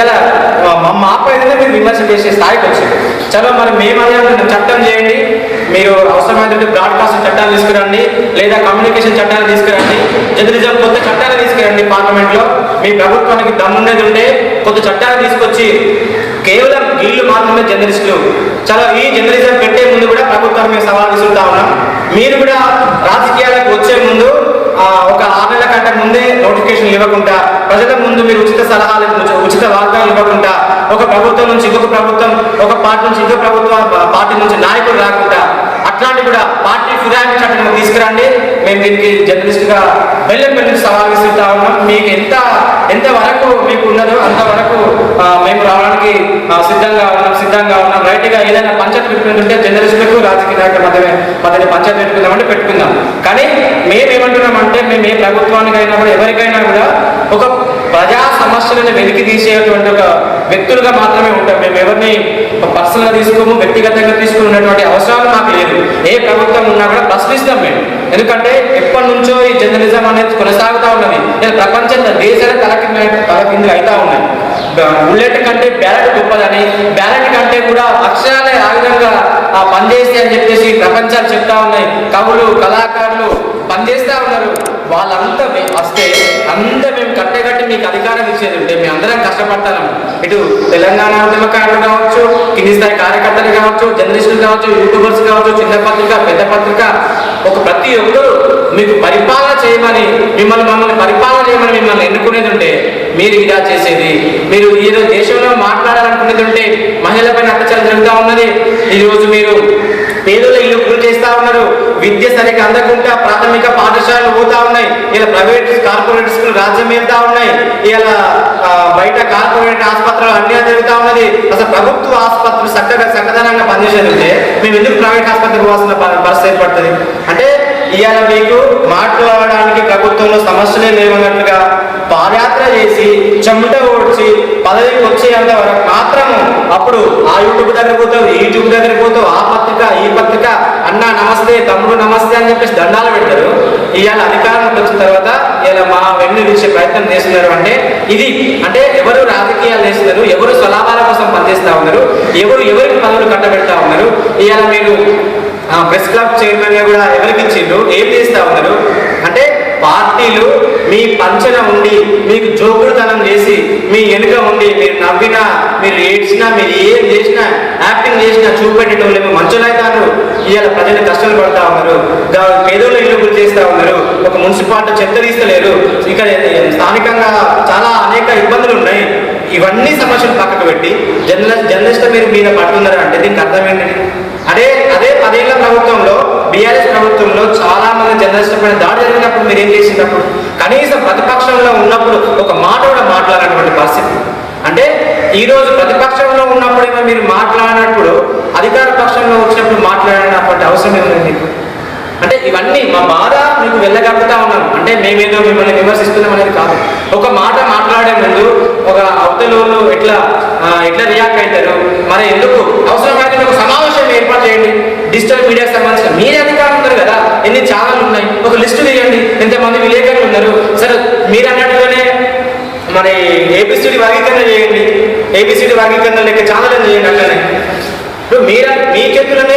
ఇలా మా మాపై మీరు విమర్శ చేసే స్థాయికి వచ్చింది చలో మరి మేము చట్టం చేయండి. మీరు అవసరమైనటువంటి బ్రాడ్కాస్ట్ చట్టాలు తీసుకురండి లేదా కమ్యూనికేషన్ చట్టాలు తీసుకురండి. జర్నలిజం కొత్త చట్టాలు తీసుకురండి పార్లమెంట్లో మీ ప్రభుత్వానికి దమ్ముండేది ఉంటే కొత్త చట్టాలు తీసుకొచ్చి కేవలం వీళ్ళు మాత్రమే జర్నలిస్టులు. చాలా ఈ జర్నలిజం పెట్టే ముందు కూడా ప్రభుత్వాన్ని మేము సవాల్ విసురుతా ఉన్నాం. మీరు కూడా రాజకీయాలకు వచ్చే ముందు ఒక ఆరు నెలల కంటే ముందే నోటిఫికేషన్ ఇవ్వకుండా ప్రజల ముందు మీరు ఉచిత సలహాలు ఉచిత వాగ్దానం ఇవ్వకుండా ఒక ప్రభుత్వం నుంచి ఇంకొక ప్రభుత్వం ఒక పార్టీ నుంచి ఇంకొక ప్రభుత్వం పార్టీ నుంచి నాయకులు రాకుండా అట్లాంటి కూడా పార్టీ ఫిరాయింపు చట్టం తీసుకురండి. మేము దీనికి జర్నలిస్ట్గా బెల్లం బెల్లం సవాల్ విసురుతా ఉన్నాం. మీకు ఎంత ఎంత వరకు మీకు ఉన్నదో అంతవరకు మేము రావడానికి సిద్ధంగా ఉన్నాం సిద్ధంగా ఉన్నాం. రైట్గా ఏదైనా పంచాయతీ పెట్టుకుంటుంటే జర్నలిస్టులకు రాజకీయ నాయకుల మధ్యమే మధ్యనే పంచాయతీ పెట్టుకుందామంటే పెట్టుకుందాం. కానీ మేము ఏమంటున్నామంటే మేము ఏ ప్రభుత్వానికి అయినా కూడా ఎవరికైనా కూడా ఒక ప్రజా సమస్యలను వెలికి తీసేటువంటి ఒక వ్యక్తులుగా మాత్రమే ఉంటాం. మేము ఎవరిని పర్సనల్గా తీసుకోము వ్యక్తిగతంగా తీసుకున్నటువంటి అవసరాలు మాకు లేదు. ఏ ప్రభుత్వం ఉన్నా కూడా ప్రశ్నిస్తాం మేము. ఎందుకంటే ఎప్పటి నుంచో ఈ జర్నలిజం అనేది కొనసాగుతూ ఉన్నది. నేను ప్రపంచం దేశాల తలకి తల కింద అవుతా ఉన్నాయి బుల్లెట్ కంటే బ్యాలెట్ గొప్పదని. బ్యాలెట్ కంటే కూడా అక్షరాలే ఆయుధంగా ఆ పనిచేస్తే అని చెప్పేసి ప్రపంచాలు చెప్తా ఉన్నాయి. కవులు కళాకారులు పనిచేస్తా ఉన్నారు. వాళ్ళంతా మే- వస్తే అంత మేము కట్టగట్టి మీకు అధికారం ఇచ్చేది ఉంటే మేము అందరం కష్టపడతాము. ఇటు తెలంగాణ ఉద్యమకారులు కావచ్చు కింది స్థాయి కార్యకర్తలు కావచ్చు జర్నలిస్టులు కావచ్చు యూట్యూబర్స్ కావచ్చు చిన్న పత్రిక పెద్ద పత్రిక ఒక ప్రతి ఒక్కరు మీకు పరిపాలన చేయమని మిమ్మల్ని మమ్మల్ని పరిపాలన చేయమని మిమ్మల్ని ఎన్నుకునేది ఉంటే మీరు ఇలా చేసేది. మీరు ఈరోజు దేశంలో మాట్లాడాలనుకునేది ఉంటే మహిళలపైన అత్యాచారం జరుగుతూ ఉన్నది. ఈరోజు మీరు పేదల ఇల్లు గురి చేస్తా ఉన్నారు. విద్య సరిగ్గా అందకుండా ప్రాథమిక పాఠశాలలు పోతా ఉన్నాయి. ఇలా ప్రైవేట్ కార్పొరేట్ స్కూల్ రాజ్యం వెళ్తా ఉన్నాయి. ఇలా బయట కార్పొరేట్ ఆసుపత్రులు అన్యాయం జరుగుతూ ఉన్నది. అసలు ప్రభుత్వ ఆసుపత్రులు చక్కగా చక్కదనంగా పనిచేసేది ఉంటే మేము ఎందుకు ప్రైవేట్ ఆసుపత్రికి పోవాల్సిన పరిస్థితి ఏర్పడుతుంది? అంటే ఇవాళ మీకు మాట్లాడడానికి ప్రభుత్వంలో సమస్యలే లేవన్నట్టుగా పాదయాత్ర చేసి చెమట ఓడ్చి పదవికి వచ్చేంత వరకు మాత్రము అప్పుడు ఆ యూట్యూబ్ దగ్గర పోతావు ఈ యూట్యూబ్ దగ్గర పోతావు ఆ పత్రిక ఈ పత్రిక అన్న నమస్తే తమ్ముడు నమస్తే అని చెప్పేసి దండాలు పెడతారు. ఇవాళ అధికారంలోకి వచ్చిన తర్వాత ఇలా మా వెన్ను విడిచే ప్రయత్నం చేస్తున్నారు అంటే ఇది అంటే ఎవరు రాజకీయాలు చేస్తున్నారు ఎవరు స్వలాభాల కోసం పనిచేస్తూ ఉన్నారు ఎవరు ఎవరికి పనులు కట్టబెడతా ఉన్నారు ఇవాళ మీరు ప్రెస్ క్లబ్ చైర్మన్గా కూడా ఎవరికి ఇచ్చిండ్రు? ఏం చేస్తా ఉన్నారు? అంటే పార్టీలు మీ పంచన ఉండి మీకు జోకుడుతనం చేసి మీ వెనుక ఉండి మీరు నవ్వినా మీరు ఏడ్చినా మీరు ఏం చేసినా యాక్టింగ్ చేసినా చూపెట్టేటోళ్ళు మంచులైతారు ఇవాళ ప్రజలు కష్టాలు పడతా ఉన్నారు. పేదోళ్ళ ఇల్లు గురి చేస్తా ఉన్నారు. ఒక మున్సిపాలిటీ చెత్త తీస్తలేరు. ఇక్కడ స్థానికంగా చాలా అనేక ఇబ్బందులు ఉన్నాయి. ఇవన్నీ సమస్యలు పక్కకు పెట్టి జర్నలిస్ట్ జర్నలిస్ట్ మీరు మీద పడుతున్నారు అంటే దీనికి అర్థం ఏంటండి అదే బీఆర్ఎస్ ప్రభుత్వంలో చాలా మంది జర్నలిస్టుల పైన దాడి జరిగినప్పుడు మీరు ఏం చేసినప్పుడు? కనీసం ప్రతిపక్షంలో ఉన్నప్పుడు ఒక మాట కూడా మాట్లాడినటువంటి పరిస్థితి. అంటే ఈ రోజు ప్రతిపక్షంలో ఉన్నప్పుడేమో మీరు మాట్లాడినప్పుడు అధికార పక్షంలో వచ్చినప్పుడు మాట్లాడినటువంటి అవసరం ఏముంది మీకు? అంటే ఇవన్నీ మా బాధ మీకు వెళ్ళగలుగుతా ఉన్నాం. అంటే మేమేదో మిమ్మల్ని విమర్శిస్తున్నాం అనేది కాదు. ఒక మాట మాట్లాడే ముందు ఒక అవతలోళ్ళు ఎట్లా ఎట్లా రియాక్ట్ అవుతారు? మరి ఎందుకు? అవసరమైతే ఒక సమావేశం ఏర్పాటు చేయండి. డిజిటల్ మీడియాకి సంబంధించిన మీరే అధికారులు ఉన్నారు కదా? ఎన్ని ఛానల్ ఉన్నాయి? ఒక లిస్టు తీయండి. ఎంతమంది విలేకరులు ఉన్నారు? సరే మీరు అన్నట్టుగానే మరి ఏబిసిడి వర్గీకరణ చేయండి. ఏబిసిడి వర్గీకరణ లెక్క ఛానల్ చేయండి అట్లనే. ఇప్పుడు మీరు మీ చేతులనే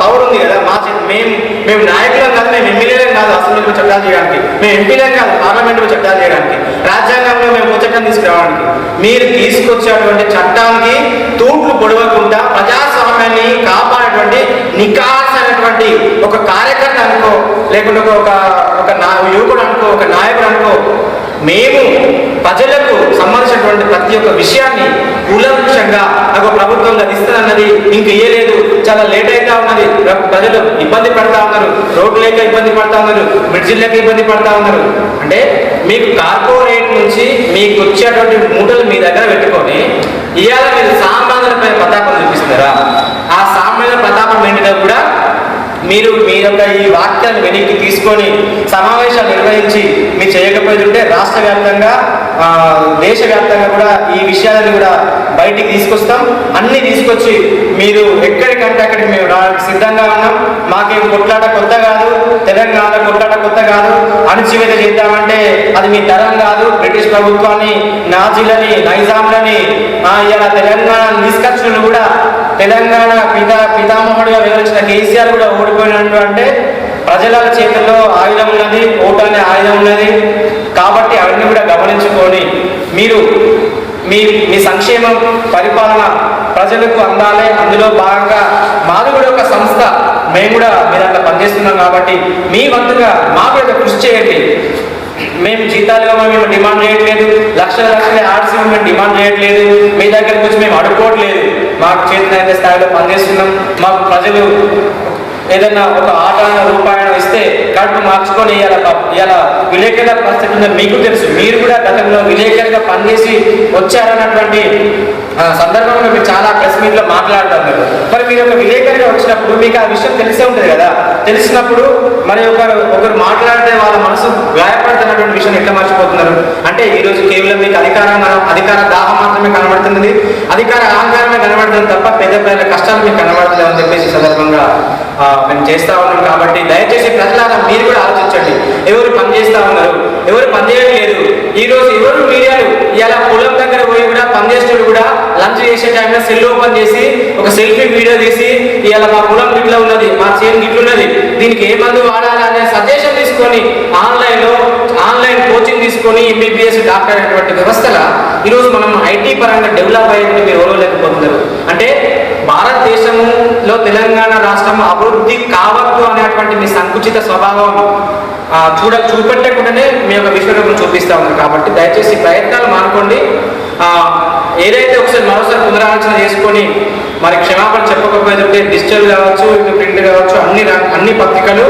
పవర్ ఉంది కదా మా చేతి మేము మేము నాయకులం కాదు మేము ఎమ్మెల్యేలం కాదు అసెంబ్లీలో చట్టాలు చేయడానికి. మేము ఎంపీలం కాదు పార్లమెంట్లో చట్టాలు చేయడానికి. రాజ్యాంగంలో మేము చట్టం తీసుకురావడానికి. మీరు తీసుకొచ్చేటువంటి చట్టానికి తూట్లు పొడవకుండా ప్రజాస్వామ్యాన్ని కాపాడేటువంటి నికాస్ అనేటువంటి ఒక కార్యకర్త అనుకో లేకుంటే ఒక ఒక- ఒక నా యువకుడు అనుకో ఒక నాయకుడు అనుకో మేము ప్రజలకు సంబంధించినటువంటి ప్రతి ఒక్క విషయాన్ని కూలంకషంగా నాకు ప్రభుత్వం అది ఇంక ఇంక ఇయ్యలేదు. చాలా లేట్ అవుతా ఉన్నది. ప్రజలు ఇబ్బంది పడతా ఉన్నారు. రోడ్లు లేక ఇబ్బంది పడతా ఉన్నారు. బ్రిడ్జిలు లేక ఇబ్బంది పడతా ఉన్నారు. అంటే మీకు కార్పొరేట్ నుంచి మీకు వచ్చేటువంటి మూటలు మీ దగ్గర పెట్టుకొని ఇవాళ మీరు సామాన్యుల పైన ప్రతాపం చూపిస్తారా ఆ సామాన్యుల ప్రతాపం ఏంటిదో కూడా మీరు మీ యొక్క ఈ వాక్యాన్ని వెనక్కి తీసుకొని సమావేశాలు నిర్వహించి మీరు చేయకపోతుంటే రాష్ట్ర వ్యాప్తంగా దేశవ్యాప్తంగా కూడా ఈ విషయాలను కూడా బయటికి తీసుకొస్తాం. అన్ని తీసుకొచ్చి మీరు ఎక్కడికంటే అక్కడికి మేము రావడానికి సిద్ధంగా ఉన్నాం. మాకేం కొట్లాట కొత్త కాదు తెలంగాణ కొట్లాట కొత్త కాదు. అణచివేత చేద్దామంటే అది మీ తరం కాదు. బ్రిటిష్ ప్రభుత్వాన్ని నాజీలని నైజాంలని ఇలా తెలంగాణ తీసుకొచ్చిన కూడా తెలంగాణ పితా పితామహుడిగా వివరించిన కేసీఆర్ కూడా ఓడిపోయినట్టు అంటే ప్రజల చేతుల్లో ఆయుధం ఉన్నది ఓటు ఆయుధం ఉన్నది. కాబట్టి అవన్నీ కూడా గమనించుకొని మీరు మీ మీ సంక్షేమం పరిపాలన ప్రజలకు అందాలి. అందులో భాగంగా మాది కూడా ఒక సంస్థ. మేము కూడా మీరు అట్లా పనిచేస్తున్నాం కాబట్టి మీ వంతుగా మా కూడా కృషి చేయండి. మేము జీతాలుగా మేము డిమాండ్ చేయట్లేదు. లక్షల లక్షల ఆర్సీ మేము డిమాండ్ చేయట్లేదు. మీ దగ్గర వచ్చి మేము అడుక్కోవట్లేదు. మాకు చేతనైన స్థాయిలో పనిచేస్తున్నాం. మాకు ప్రజలు ఏదైనా ఒక ఆట రూపాయలు ఇస్తే కడుపు మార్చుకొని ఇలా ఇలా విలేకరుల పరిస్థితి ఉందని మీకు తెలుసు. మీరు కూడా గతంలో విలేకరుగా పనిచేసి వచ్చారన్నటువంటి సందర్భంలో మీరు చాలా ప్రెస్ మీట్లో మరి. మీరు ఒక విలేకరిగా వచ్చినప్పుడు మీకు ఆ విషయం తెలిసే ఉంటుంది కదా? తెలిసినప్పుడు మరి ఒకరు ఒకరు మాట్లాడితే వాళ్ళ మనసు గాయపడుతున్నటువంటి విషయం ఎట్లా మర్చిపోతున్నారు? అంటే ఈరోజు కేవలం మీకు అధికారం అధికార దాహం మాత్రమే కనబడుతున్నది. అధికార అహంకారమే కనబడుతుంది తప్ప పెద్ద పెద్ద కష్టాలు మీకు కనబడలేదు అని చెప్పేసి సందర్భంగా మేము చేస్తా ఉన్నాం కాబట్టి దయచేసి ప్రజలారా మీరు కూడా ఆలోచించండి. ఎవరు పని చేస్తా ఉన్నారు? ఎవరు పని లేదు. ఈ రోజు ఎవరు మీడియాలు? ఇలా పొలం దగ్గర పోయి కూడా పని కూడా లంచ్ చేసే టైంలో సెల్ ఓపెన్ చేసి ఒక సెల్ఫీ వీడియో తీసి ఇలా మా పొలం గిట్ల ఉన్నది మా చేను గిట్ల ఉన్నది దీనికి ఏ మందు వాడాలి అనే సజెషన్ తీసుకొని ఆన్లైన్లో తీసుకొని ఎంబీబీఎస్ డాక్టర్ అనేటువంటి వ్యవస్థల ఈరోజు మనం ఐటీ పరంగా డెవలప్ అయ్యేందుకు మీరు ఎవరో అంటే భారతదేశంలో తెలంగాణ రాష్ట్రం అభివృద్ధి కావద్దు అనేటువంటి మీ సంకుచిత స్వభావం చూడ చూపెట్టకుండానే మీ యొక్క విశ్వరూపం చూపిస్తూ ఉన్నారు. కాబట్టి దయచేసి ప్రయత్నాలు మానుకోండి. ఏదైతే ఒకసారి మరోసారి పునరాలోచన చేసుకొని మరి క్షమాపణ చెప్పకపోతే డిజిటల్ కావచ్చు ప్రింట్ కావచ్చు అన్ని అన్ని పత్రికలు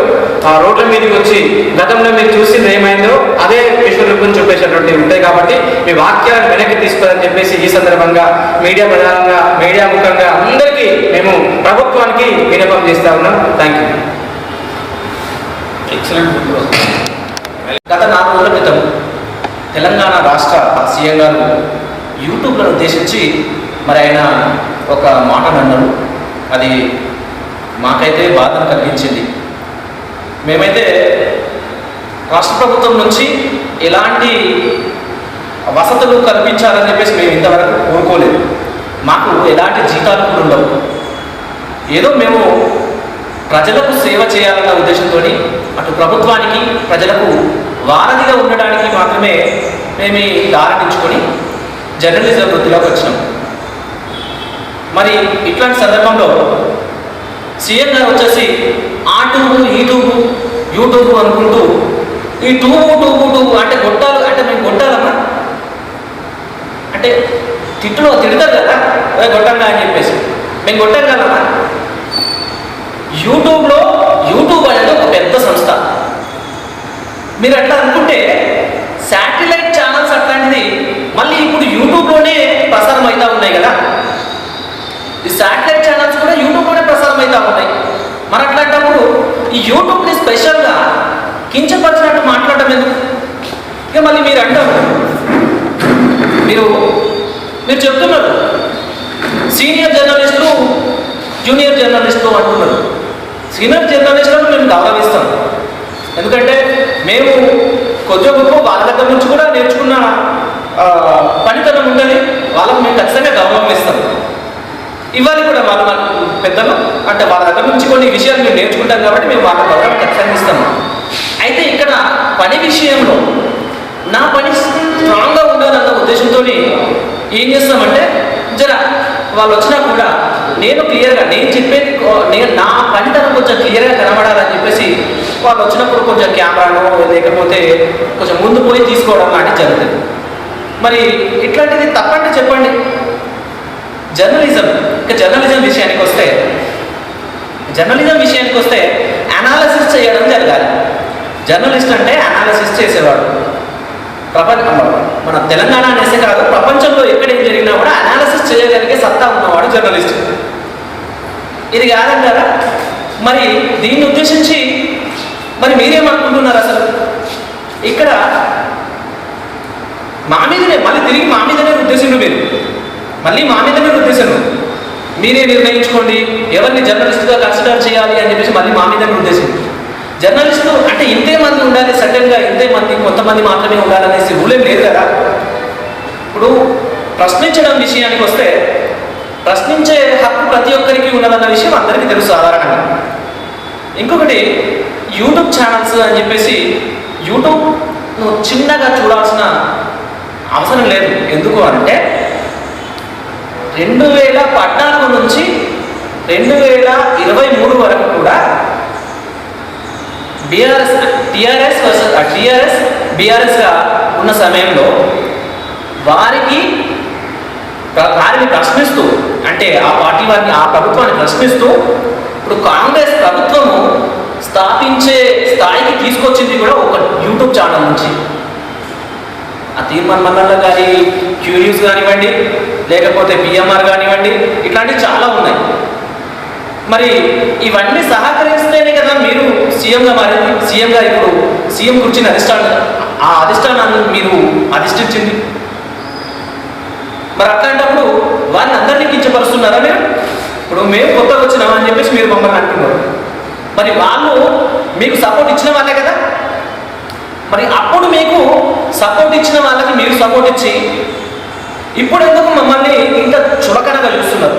ఆ రోడ్ల మీదకి వచ్చి గతంలో మీరు చూసింది ఏమైందో అదే విశ్వరూపం చూపేసినటువంటి ఉంటాయి కాబట్టి మీ వాక్యాలను వెనక్కి తీసుకోవాలని చెప్పేసి ఈ సందర్భంగా మీడియా ప్రధానంగా మీడియా ముఖంగా అందరికీ మేము ప్రభుత్వానికి విన్నపం చేస్తా ఉన్నాం. థ్యాంక్ యూ ఎక్సలెంట్ గత నాలుగు రోజుల క్రితం తెలంగాణ రాష్ట్ర సీఎం గారు యూట్యూబ్లను ఉద్దేశించి మరి ఆయన ఒక మాటను అన్నారు. అది మాకైతే బాధను కలిగించింది. మేమైతే రాష్ట్ర ప్రభుత్వం నుంచి ఎలాంటి వసతులు కల్పించాలని చెప్పేసి మేము ఇంతవరకు కోరుకోలేదు. మాకు ఎలాంటి జీతాలు కూడా ఉండవు. ఏదో మేము ప్రజలకు సేవ చేయాలన్న ఉద్దేశంతో అటు ప్రభుత్వానికి ప్రజలకు వారధిగా ఉండడానికి మాత్రమే మేము దారణించుకొని జర్నలిజం వృత్తిలోకి వచ్చినాం. మరి ఇట్లాంటి సందర్భంలో సీఎం గారు వచ్చేసి ఆ టూబు ఈ టూబు యూట్యూబ్ అనుకుంటూ ఈ టూబు టూబు టూబు అంటే గొట్టాలు అంటే మేము గొట్టాలమ్మా? అంటే తిట్టులో తిడతారు కదా? గొట్టంగా అని చెప్పేసి. మేము కొట్టాం కదమ్మా. యూట్యూబ్లో యూట్యూబ్ అనేది ఒక పెద్ద సంస్థ. మీరు అట్లా అనుకుంటే శాటిలైట్ ఛానల్స్ అట్లాంటిది మళ్ళీ ఇప్పుడు యూట్యూబ్లోనే ప్రసారం అవుతా ఉన్నాయి కదా? ఈ శాటిలైట్ ప్రసారం మరి అట్లాంటప్పుడు ఈ యూట్యూబ్ని స్పెషల్గా కించపరిచినట్టు మాట్లాడటం ఎందుకు? ఇక మళ్ళీ మీరు అంటారు. మీరు మీరు చెప్తున్నారు. సీనియర్ జర్నలిస్టులు జూనియర్ జర్నలిస్టులు అంటున్నారు. సీనియర్ జర్నలిస్టులను మేము గౌరవిస్తాం. ఎందుకంటే మేము కొద్ది గొప్ప వాళ్ళ దగ్గర నుంచి కూడా నేర్చుకున్న పనితనం ఉండని వాళ్ళకు మేము ఖచ్చితంగా గౌరవం ఇస్తాం. ఇవ్వాలి కూడా వాళ్ళు మన పెద్దలు అంటే వాళ్ళ దగ్గర నుంచి కొన్ని విషయాలు మేము నేర్చుకుంటాం కాబట్టి మేము వాళ్ళ గౌరవం ఖచ్చితంగా ఇస్తాము అయితే ఇక్కడ పని విషయంలో నా పని స్ట్రాంగ్గా ఉండాలన్న ఉద్దేశంతో ఏం చేస్తామంటే జర వాళ్ళు వచ్చినా కూడా నేను క్లియర్గా నేను చెప్పేది నేను నా పనితనం కొంచెం క్లియర్గా కనబడాలని చెప్పేసి వాళ్ళు వచ్చినప్పుడు కొంచెం కెమెరాను లేకపోతే కొంచెం ముందు పోయి తీసుకోవడం లాంటివి జరుగుతుంది. మరి ఇట్లాంటిది తప్పండి చెప్పండి. జర్నలిజం ఇక జర్నలిజం విషయానికి వస్తే జర్నలిజం విషయానికి వస్తే అనాలసిస్ చేయడం జరగాలి. జర్నలిస్ట్ అంటే అనాలసిస్ చేసేవాడు. ప్రపంచ మన తెలంగాణ అనేసే కాదు ప్రపంచంలో ఎక్కడ ఏం జరిగినా కూడా అనాలసిస్ చేయగలిగే సత్తా ఉన్నవాడు జర్నలిస్ట్ ఇది కాదంటారా? మరి దీన్ని ఉద్దేశించి మరి మీరేమనుకుంటున్నారు అసలు? ఇక్కడ మా మీదనే మళ్ళీ తిరిగి మా మీదనే ఉద్దేశం మీరు. మళ్ళీ మా మీదనే ఉద్దేశండు. మీరే నిర్ణయించుకోండి. ఎవరిని జర్నలిస్ట్గా కన్సిడర్ చేయాలి అని చెప్పేసి మళ్ళీ మా మీదనే ఉద్దేశం జర్నలిస్టు అంటే ఇంతే మంది ఉండాలి సడన్గా ఇంతే మంది కొంతమంది మాత్రమే ఉండాలనేసి రూలేం లేదు కదా. ఇప్పుడు ప్రశ్నించడం విషయానికి వస్తే ప్రశ్నించే హక్కు ప్రతి ఒక్కరికి ఉన్నదన్న విషయం అందరికీ తెలుసు సాధారణంగా. ఇంకొకటి యూట్యూబ్ ఛానల్స్ అని చెప్పేసి యూట్యూబ్ నువ్వు చిన్నగా చూడాల్సిన అవసరం లేదు. ఎందుకు అంటే రెండు వేల పద్నాలుగు నుంచి రెండు వేల ఇరవై మూడు వరకు కూడా బీఆర్ఎస్ టిఆర్ఎస్ వర్సెస్ టిఆర్ఎస్ బీఆర్ఎస్గా ఉన్న సమయంలో వారికి వారిని ప్రశ్నిస్తూ అంటే ఆ పార్టీ వారిని ఆ ప్రభుత్వాన్ని ప్రశ్నిస్తూ ఇప్పుడు కాంగ్రెస్ ప్రభుత్వము స్థాపించే స్థాయికి తీసుకొచ్చింది కూడా ఒక యూట్యూబ్ ఛానల్ నుంచి. ఆ తీర్మాన్ మల్లన్న గారి క్యూరియస్ కానివ్వండి లేకపోతే పిఎంఆర్ కానివ్వండి ఇట్లాంటివి చాలా ఉన్నాయి. మరి ఇవన్నీ సహకరిస్తేనే కదా మీరు సీఎంగా మారింది సీఎంగా ఇప్పుడు సీఎం కూర్చుని అధిష్టానం ఆ అధిష్టానాన్ని మీరు అధిష్ఠించింది. మరి అట్లాంటప్పుడు వారిని అందరినీ కించపరుస్తున్నారా మీరు? ఇప్పుడు మేము కొత్తగా వచ్చినామని చెప్పేసి మీరు మమ్మల్ని అంటున్నారు. మరి వాళ్ళు మీకు సపోర్ట్ ఇచ్చిన వాళ్ళే కదా? మరి అప్పుడు మీకు సపోర్ట్ ఇచ్చిన వాళ్ళకి మీరు సపోర్ట్ ఇచ్చి ఇప్పుడు ఎందుకు మమ్మల్ని ఇంత చులకనగా చూస్తున్నారు?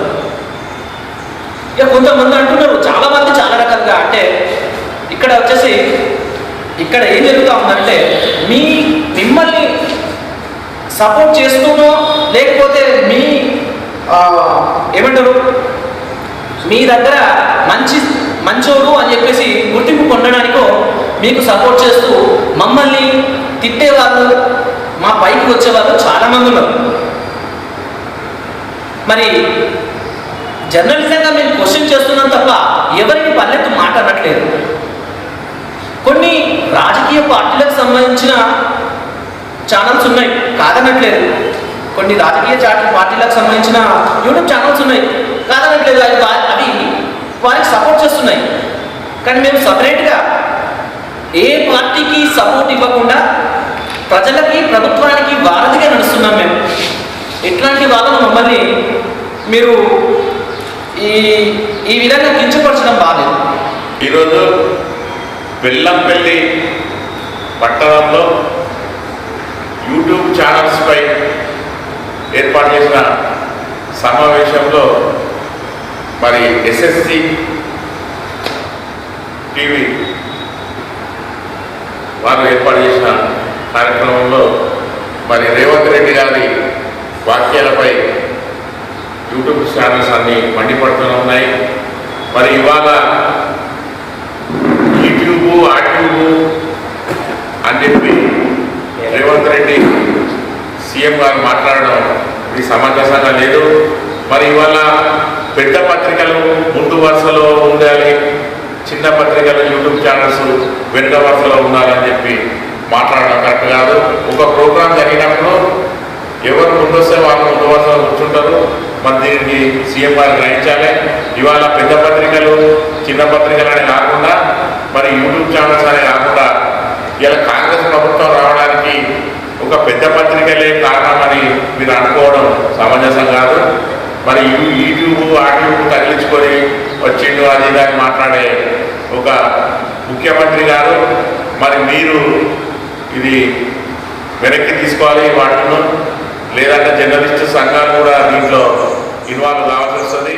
ఇక కొంతమంది అంటున్నారు చాలామంది చాలా రకాలుగా అంటే ఇక్కడ వచ్చేసి ఇక్కడ ఏం జరుగుతూ ఉందంటే మీ మిమ్మల్ని సపోర్ట్ చేస్తూనో లేకపోతే మీ ఏమంటారు? మీ దగ్గర మంచి మంచోడు అని చెప్పేసి గుర్తింపు పొందడానికో మీకు సపోర్ట్ చేస్తూ మమ్మల్ని తిట్టేవాళ్ళు మా పైకి వచ్చేవాళ్ళు చాలామంది ఉన్నారు. మరి జర్నలిజంగా మేము క్వశ్చన్ చేస్తున్నాం తప్ప ఎవరికి పల్లెత్తు మాట అనట్లేదు. కొన్ని రాజకీయ పార్టీలకు సంబంధించిన ఛానల్స్ ఉన్నాయి కాదనట్లేదు. కొన్ని రాజకీయ చాటి పార్టీలకు సంబంధించిన యూట్యూబ్ ఛానల్స్ ఉన్నాయి కాదనట్లేదు. అవి అవి వారికి సపోర్ట్ చేస్తున్నాయి. కానీ మేము సపరేట్గా ఏ పార్టీకి సపోర్ట్ ఇవ్వకుండా ప్రజలకి ప్రభుత్వానికి వారధిగా నడుస్తున్నాం మేము. ఇట్లాంటి వాళ్ళను మమ్మల్ని మీరు ఈ ఈ విధంగా కించపరచడం బాగాలేదు ఈరోజు బెల్లంపల్లి పట్టణంలో యూట్యూబ్ ఛానల్స్పై ఏర్పాటు చేసిన సమావేశంలో మరి ఎస్ఎస్సి టీవీ వారు ఏర్పాటు చేసిన కార్యక్రమంలో మరి రేవంత్ రెడ్డి గారి వాక్యాలపై యూట్యూబ్ ఛానల్స్ అన్నీ మండిపడుతూనే ఉన్నాయి. మరి ఇవాళ యూట్యూబ్ ఆట్యూబ్ అని చెప్పి రేవంత్ రెడ్డి సీఎం గారు మాట్లాడడం ఇది సమంజసంగా లేదు. మరి ఇవాళ పెద్ద పత్రికలు ముందు వరుసలో ఉండాలి. చిన్న పత్రికలు యూట్యూబ్ ఛానల్స్ వెనుక వరుసలో ఉండాలని చెప్పి మాట్లాడడం కరెక్ట్ కాదు. ఒక ప్రోగ్రాం జరిగినప్పుడు ఎవరు ముందొస్తే వాళ్ళు ముందు వరుసలో కూర్చుంటారు. మరి దీనికి సీఎం గారు గ్రహించాలి. ఇవాళ పెద్ద పత్రికలు చిన్న పత్రికలు అనే కాకుండా మరి యూట్యూబ్ ఛానల్స్ అనే కాకుండా ఇలా కాంగ్రెస్ ప్రభుత్వం రావడానికి ఒక పెద్ద పత్రికలే కారణమని మీరు అనుకోవడం సమంజసం కాదు. మరి యూట్యూబ్ ఆట్యూబ్ తగిలించుకొని వచ్చిండు అది దాన్ని మాట్లాడే ఒక ముఖ్యమంత్రి గారు. మరి మీరు ఇది వెనక్కి తీసుకోవాలి వాటిలో లేదంటే జర్నలిస్ట్ సంఘాలు కూడా దీంట్లో ఇన్వాల్వ్ కావాల్సి వస్తుంది.